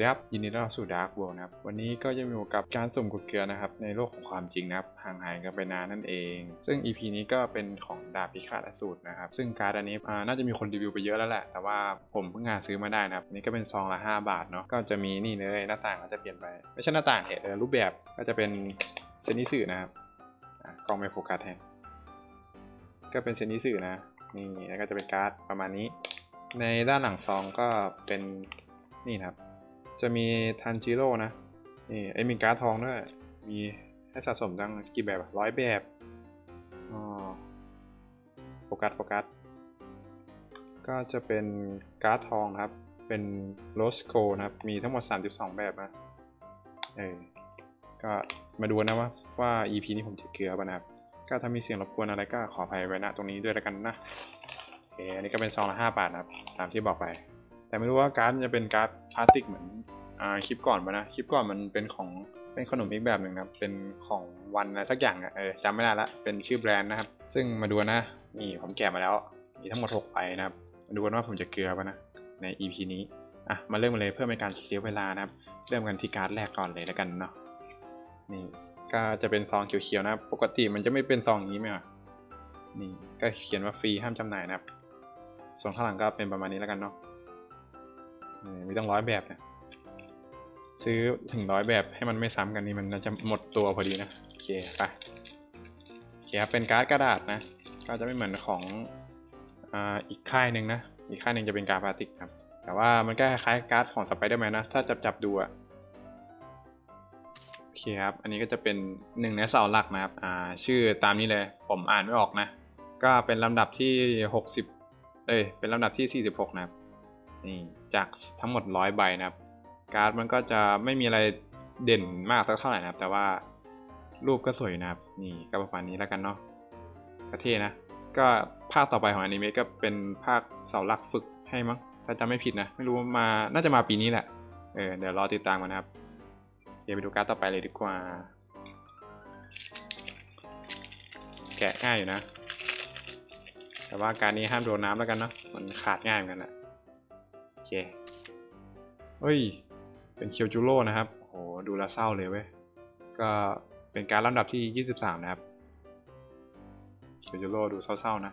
วัสดีครับ ยินดีต้อนรับสู่ดาร์ก o ว l d นะครับ วันนี้ก็จะมีอยู่กับการสุ่มกดเกลือนะครับ ในโลกของความจริงนะครับ ห่างหายกันไปนานนั่นเอง ซึ่ง EP นี้ก็เป็นของดาบพิฆาตอสูรนะครับ ซึ่งการ์ดอันนี้น่าจะมีคนรีวิวไปเยอะแล้วแหละ แต่ว่าผมเพิ่งหาซื้อมาได้นะครับนนี้ก็เป็นซองละ 5 บาทเนาะ ก็จะมีนี่เลยหน้าต่างก็จะเปลี่ยนไป ไม่ใช่หน้าต่างเหตุรูปแบบก็จะเป็นเซนิสึนะครับกล้องไม่โฟกัสแทนก็เป็นเซนิสึนะ นี่แล้วก็จะเป็นการ์ดประมาณนี้ ในด้านหลังซองก็เป็นนี่ครับ จะมีทันจิโร่นะ นี่ไอ้มีการ์ดทองด้วย มีให้สะสมตั้งกี่แบบร้อยแบบอ๋อโฟกัสโฟกัส ก็จะเป็นการ์ดทองครับ เป็นโรสโกนะครับ มีทั้งหมด 32 แบบนะ เออ ก็มาดูนะว่าว่า EP นี้ผมจะเกลือป่ะนะครับ ก็ถ้ามีเสียงรบกวนอะไรก็ขออภัยไว้ณตรงนี้ด้วยแล้วกันนะโอเคอันนี้ก็เป็นซองละ5บาทนะครับ ตามที่บอกไป แต่ไม่รู้ว่าการ์ดจะเป็นการ์ดพลาสติกเหมือนอ่าคลิปก่อนปะนะคลิปก่อนมันเป็นของเป็นขนมอีกแบบหนึ่งนะครับเป็นของวันอะไรสักอย่างอะเออจำไม่ได้ละเป็นชื่อแบรนด์นะครับ ซึ่งมาดูนะนี่ผมแกะมาแล้ว มีทั้งหมด6ใบนะครับ มาดูกันว่าผมจะเกลือปะนะใน EP นี้อะมาเริ่มกันเลยเพื่อเป็นการเสียเวลานะครับ เริ่มกันที่การ์ดแรกก่อนเลยแล้วกันเนาะนี่ก็จะเป็นซองเขียวๆนะปกติมันจะไม่เป็นซองอย่างนี้ไหมอะนี่ก็เขียนว่าฟรีห้ามจำหน่ายนะครับ ส่วนข้างหลังก็เป็นประมาณนี้แล้วกันเนาะ มีต้องร้อยแบบนะซื้อถึงร้อยแบบให้มันไม่ซ้ำกันนี่มันจะหมดตัวพอดีนะโอเคไปโอเคครับเป็นการ์ดกระดาษนะ ก็จะไม่เหมือนของอ่าอีกค่ายหนึ่งนะ อีกค่ายหนึ่งจะเป็นการ์ดพลาสติกครับ แต่ว่ามันก็คล้ายการ์ดของสไปเดอร์แมนนะ ถ้าจับจับดูอะโอเคครับ อันนี้ก็จะเป็นหนึ่งในเสาหลักนะครับ อ่า ชื่อตามนี้เลย ผมอ่านไม่ออกนะ ก็เป็นลำดับที่หกสิบเอ้ย เป็นลำดับที่ 46 นะครับ นี่จากทั้งหมด100ใบนะครับ การ์ดมันก็จะไม่มีอะไรเด่นมากสักเท่าไหร่นะครับ แต่ว่ารูปก็สวยนะครับ นี่ก็ประมาณนี้แล้วกันเนาะก็เท่นะ ก็ภาคต่อไปของอนิเมะก็เป็นภาคเสาหลักฝึกให้มั้งถ้าจำไม่ผิดนะ ไม่รู้ว่ามา น่าจะมาปีนี้แหละ เออ เดี๋ยวรอติดตามกันนะครับ เดี๋ยวไปดูการ์ดต่อไปเลยดีกว่า แกะง่ายอยู่นะ แต่ว่าการนี้ห้ามโดนน้ำแล้วกันเนาะ มันขาดง่ายเหมือนกันแหละ เคเฮ้ย เป็นเคียวจูโร่นะครับ โห ดูแลเศร้าเลยเว้ย ก็เป็นการลำดับที่ 23 นะครับ เคียวจูโร่ดูเศร้าๆนะ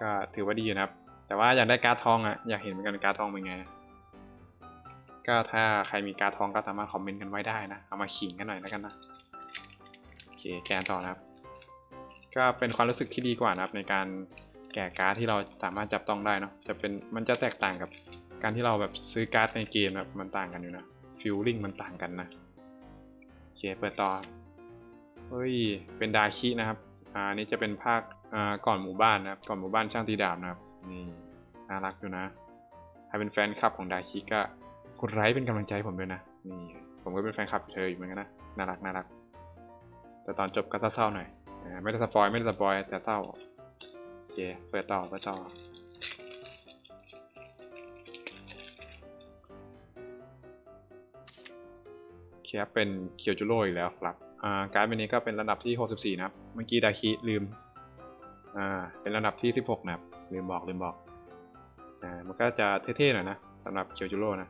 ก็ถือว่าดีนะครับ แต่ว่าอยากได้การ์ดทองอะอยากเห็นเหมือนกันการ์ดทองเป็นไง ก็ถ้าใครมีการ์ดทองก็สามารถคอมเมนต์กันไว้ได้นะ เอามาขิงกันหน่อยแล้วกันนะ โอเค แกนต่อนะครับ ก็เป็นความรู้สึกที่ดีกว่านะครับในการ แกะการ์ดที่เราสามารถจับต้องได้เนาะจะเป็นมันจะแตกต่างกับการที่เราแบบซื้อการ์ดในเกมแบบมันต่างกันอยู่นะฟิลลิ่งมันต่างกันนะโอเคเปิดต่อเฮ้ยเป็นดาคินะครับอ่าอันนี้จะเป็นภาคอ่าก่อนหมู่บ้านนะครับก่อนหมู่บ้านช่างตีดาบนะครับนี่น่ารักอยู่นะถ้าเป็นแฟนคลับของดาคิก็กดไลค์เป็นกำลังใจผมด้วยนะนี่ผมก็เป็นแฟนคลับเธออยู่เหมือนกันนะน่ารักน่ารักแต่ตอนจบก็เศร้าๆหน่อยไม่ได้สปอยไม่ได้สปอยแต่เศร้า เคเปิดต่อเปิดต่อเคครับเป็นเคียวจูโร่อีกแล้วครับ อ่า การ์ดใบนี้ก็เป็นระดับที่ 64 นะครับ เมื่อกี้ดาคิลืม อ่า เป็นระดับที่ 16 นะครับ ลืมบอกลืมบอก อ่า มันก็จะเท่ๆหน่อยนะสำหรับเคียวจูโร่นะ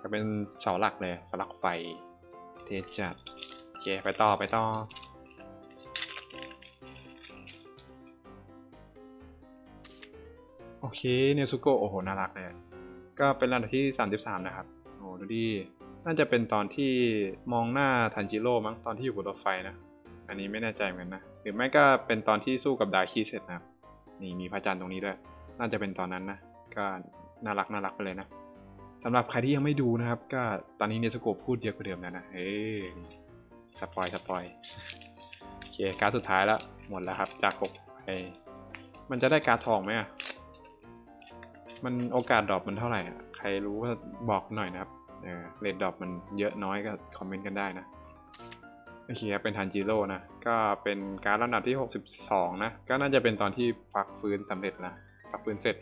ก็เป็นเสาหลักเลยเสาหลักไฟ เทจัดโอเคไปต่อไปต่อ อเคเนซุโกโอ้โห น่ารักเลย ก็เป็นระดับที่ 33 นะครับ โอ้โหดูดิ น่าจะเป็นตอนที่มองหน้าทันจิโร่มั้งตอนที่อยู่บนรถไฟนะ อันนี้ไม่แน่ใจเหมือนกันนะ หรือไม่ก็เป็นตอนที่สู้กับดาคิเสร็จนะครับ นี่มีพระจันทร์ตรงนี้ด้วย น่าจะเป็นตอนนั้นนะ ก็น่ารักน่ารักไปเลยนะสำหรับใครที่ยังไม่ดูนะครับ ก็ตอนนี้เนสโกพูดเยอะกว่าเดิมแล้วนะ เฮ้ยสปอยสปอยโอเคการ์ดสุดท้ายแล้ว หมดแล้วครับ จากหกไอมันจะได้การ์ดทองไหมอะ มันโอกาสดรอปมันเท่าไหร่อะใครรู้ก็บอกหน่อยนะครับเออเรดดรอปมันเยอะน้อยก็คอมเมนต์กันได้นะโอเคครับเป็นทันจิโร่นะ ก็เป็นการลำดับที่ 62 นะ ก็น่าจะเป็นตอนที่พักฟื้นสำเร็จนะพักฟื้นเสร็จ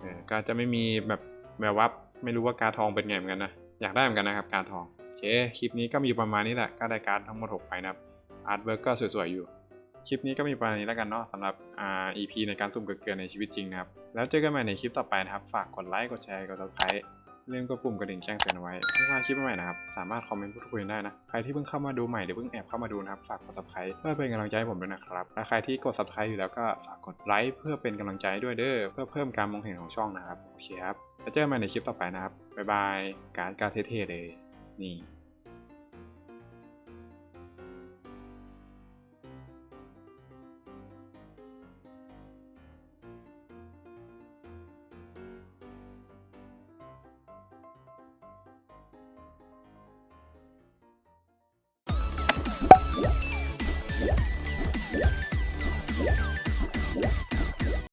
เออก็จะไม่มีแบบแบบวับไม่รู้ว่าการทองเป็นไงเหมือนกันนะอยากได้เหมือนกันนะครับ การทองโอเคคลิปนี้ก็มีประมาณนี้แหละก็ได้การทั้งหมด6ไปนะครับอาร์ตเวิร์กก็สวยๆอยู่ คลิปนี้ก็มีประมาณนี้แล้วกันเนาะสำหรับอ่า EP ในการสุ่มเกลือในชีวิตจริงนะครับ แล้วเจอกันใหม่ในคลิปต่อไปนะครับ ฝากกดไลค์ กดแชร์ กด subscribe อย่าลืมกดปุ่มกระดิ่งแจ้งเตือนไว้ไม่ว่าคลิปใหม่ๆนะครับ สามารถคอมเมนต์พูดคุยได้นะ ใครที่เพิ่งเข้ามาดูใหม่หรือเพิ่งแอบเข้ามาดูนะครับ ฝากกด subscribe เพื่อเป็นกำลังใจให้ผมด้วยนะครับ และใครที่กด subscribe อยู่แล้วก็ฝากกดไลค์เพื่อเป็นกำลังใจให้ด้วยเด้อ เพื่อเพิ่มการมองเห็นของช่องนะครับ โอเคครับ แล้วเจอกันใหม่ในคลิปต่อไปนะครับ บ๊ายบาย การการดเทเลย นี่